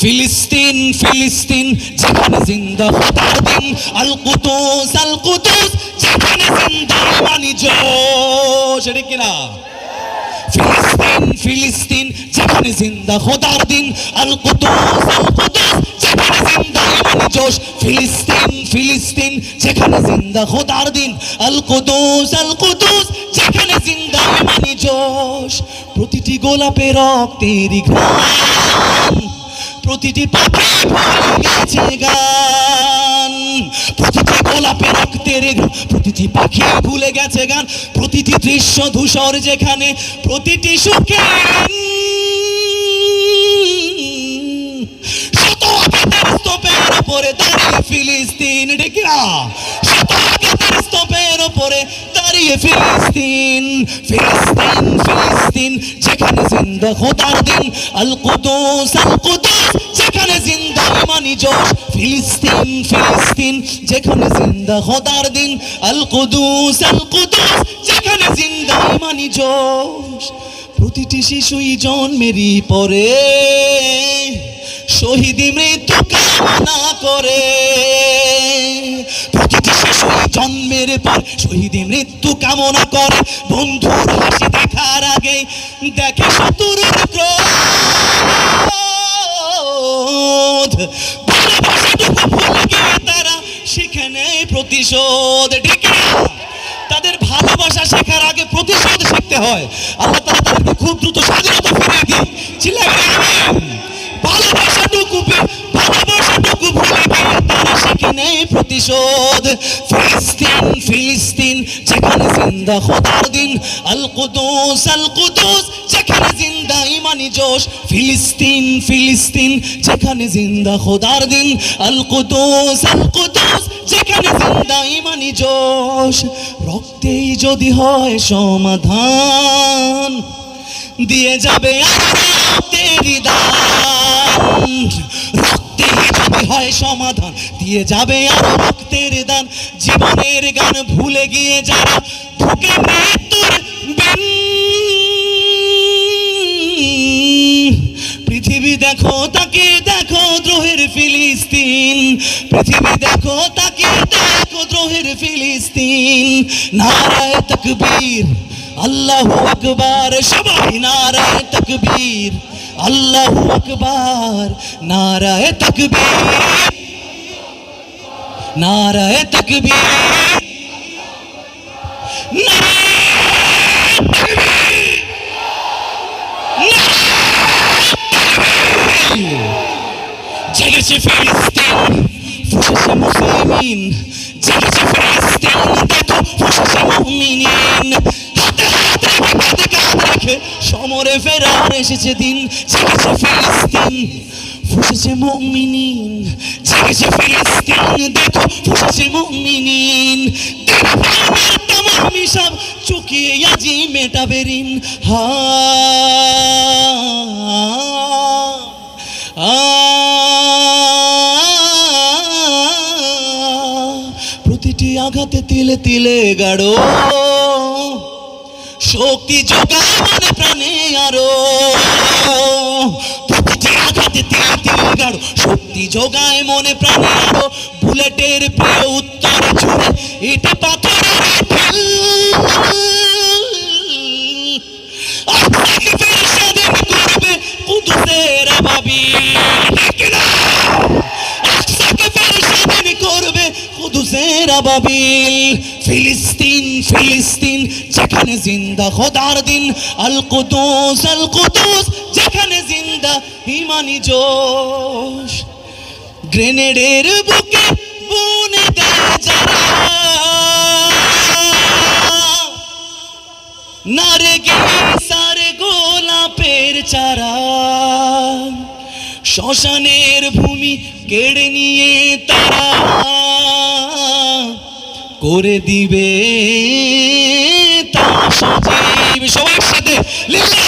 ফিলিস্তিন ফিলিস্তিন, যেখানে জিন্দা হতার দিন। আল কুতুস আল কুতুস যেখানে জিন্দা ইমানি জোশ। এটা কিনা ফিলিস্তিন ফিলিস্তিন, যেখানে জিন্দা খোদার দিন। আল কুতুস আল কুতুস যেখানে জিন্দা ইমানি জোশ। ফিলিস্তিন ফিলিস্তিন, যেখানে জিন্দা খোদার দিন। আল কুতুস আল কুতুস যেখানে জিন্দা ইমানি জোশ। প্রতিটি গোলাপে রক্তেরই ঘ্রাণ, প্রতিটি পাখি গেছে প্রতিটি গোলাপে রক্তের প্রতিটি পাখি ভুলে গেছে গান, প্রতিটি দৃশ্য ধূসর যেখানে, প্রতিটি সুখে উপরে ফিলিস্তিন ডেকিরা ফিলিস্তিন ফিলিস্তিন ফিলিস্তিন, যেখানে জিন্দা খোদার দিন, আল কুদুস আল কুদুস, যেখানে জিন্দা ইমানি জোশ, ফিলিস্তিন ফিলিস্তিন, যেখানে জিন্দা খোদার দিন, আল কুদুস যেখানে জিন্দা ইমানি জোশ। প্রতিটি শিশুই জন্মেরই পরে, শহীদি মৃত্যু কামনা করে। জন্মের পর শহীদি মৃত্যু কামনা করে। বন্ধুর হাসি দেখার আগে দেখে শত্রুর তারা শিখে নেয় প্রতিশোধ ঠিক তাদের ভালোবাসা শেখার আগে প্রতিশোধ শিখতে হয়। আল্লাহ তারা তাদেরকে খুব দ্রুত স্বাধীনতা ফিরিয়ে ভালোবাসাটুকু প্রতিশোধ ফিলিস্তিন ফিলিস্তিন, যেখানে জিন্দা খোদার দিন আল কুদুস আল কুদুস যেখানে জিন্দা ইমানি জোশ, ফিলিস্তিন ফিলিস্তিন, যেখানে জিন্দা খোদার দিন আল কুদুস আল কুদুস যেখানে জিন্দা ইমানি জোশ। রক্তেই যদি হয় সমাধান, দিয়ে যাবে রক্তেরই দান হয় সমাধান। দিয়ে যাবে আর রক্তের দান। জীবনের গান ভুলে গিয়ে যারা ঢুকে মৃত্যুর পৃথিবী দেখো, তাকে দেখো দ্রোহের ফিলিস্তিন। পৃথিবী দেখো, তাকে দেখো দ্রোহের ফিলিস্তিন। নারায় তকবীর, আল্লাহু আকবার, সবাই নারায় তকবীর। আল্লাহু আকবার, নারায় তকবীর। নারায় তকবীর। জেগেছে ফিলিস্তিন ফুসেছে মুসলিমিন। জেগেছে ফিলিস্তিন দেখো ফুসেছে মুমিনিন। রেখে সমরে ফেরার এসেছে দিন জেগেছে ফিলিস্তিন, ফুসেছে মুমিনিন জেগেছে ফিলিস্তিন, দেখো ফুসেছে মুমিনিন। তামাম হিসাব চুকিয়ে আজি মেটাবে ঋণ। হা প্রতিটি আঘাতে তিলে তিলে গাড়ো শক্তি যোগায় মনে প্রাণে আরও। প্রতিটি আঘাতে তিলে গাড়ো শক্তি যোগায় মনে প্রাণে আরও। বুলেটের প্রিয় উত্তর ছুড়ে, এটা পাথরের ঢিল করবে কুদুসের ফিলিস্তিন ফিলিস্তিন, যেখানে জিন্দা খোদার দিন। আল কুদুস আল কুদুস, যেখানে জিন্দা ইমানি জোশ। গ্রেনেডের বুকে বুনে দেয় যারা। নারে সারে গোলাপের চারা। শ্মশানের ভূমি কেড়ে নিয়ে তারা। করে দিবে। তা সবার সাথে লিল্লাহি